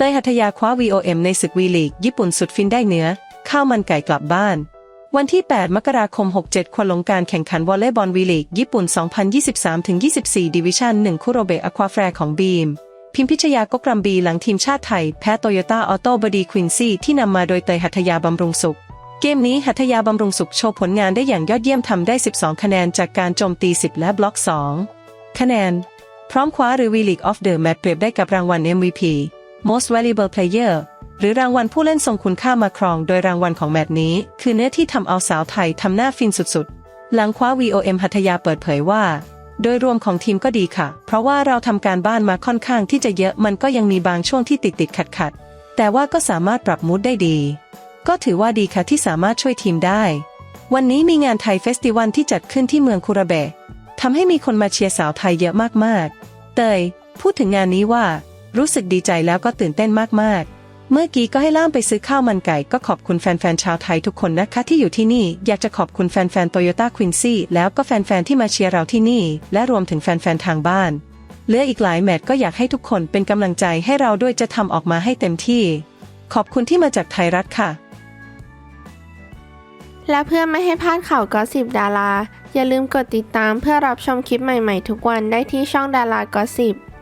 เตยหัทยาคว้า VOM ในศึกวีลีก ญี่ปุ่นสุดฟินได้เนื้อ ข้าวมันไก่กลับบ้าน วันที่ 8 มกราคม 67 ควลงการแข่งขันวอลเลย์บอลวีลีก ญี่ปุ่น 2023-24 ดิวิชั่น 1 คุโรเบะอควาแฟร์ของบีม พิมพิชยากกรัมบีหลังทีมชาติไทย แพ้โตโยต้าออโต้บดีควินซี่ที่นำมาโดยเตยหัทยาบำรุงสุข เกมนี้หัทยาบำรุงสุขโชว์ผลงานได้อย่างยอดเยี่ยมทำได้ 12 คะแนนจากการโจมตี 10 และบล็อก 2 คะแนน พร้อมคว้าหรือ V League of the Match เปรียบได้กับรางวัล MVP Most Valuable Player หรือรางวัลผู้เล่นทรงคุณค่ามาครอง โดยรางวัลของแมตช์นี้ คือเนื้อที่ทำเอาสาวไทยทำหน้าฟินสุดๆ หลังคว้า VOM หัทยาเปิดเผยว่า โดยรวมของทีมก็ดีค่ะ เพราะว่าเราทำการบ้านมาค่อนข้างที่จะเยอะมันก็ยังมีบางช่วงที่ติดติดขัดขัดแต่ว่าก็สามารถปรับมูดได้ดี ก็ถือว่าดีค่ะที่สามารถช่วยทีมได้ วันนี้มีงานไทยเฟสติวัลที่จัดขึ้นที่เมืองคุระเบะทำให้มีคนมาเชียร์สาวไทยเยอะมากๆ เตย พูดถึงงานนี้ว่า รู้สึกดีใจแล้วก็ตื่นเต้นมากๆ เมื่อกี้ก็ให้ล่ามไปซื้อข้าวมันไก่ก็ขอบคุณแฟนๆชาวไทยทุกคนนะคะที่อยู่ที่นี่ อยากจะขอบคุณแฟนๆโตโยต้าควินซี่แล้วก็แฟนๆที่มาเชียร์เราที่นี่ และรวมถึงแฟนๆทางบ้านเหลืออีกหลายแมตช์ก็อยากให้ทุกคนเป็นกำลังใจให้เราด้วยจะทำออกมาให้เต็มที่ ขอบคุณที่มาจากไทยรัฐค่ะ และเพื่อไม่ให้พลาดข่าวก็สิบดารา อย่าลืมกดติดตามเพื่อรับชมคลิปใหม่ๆ ทุกวันได้ที่ช่องดารากอสิบ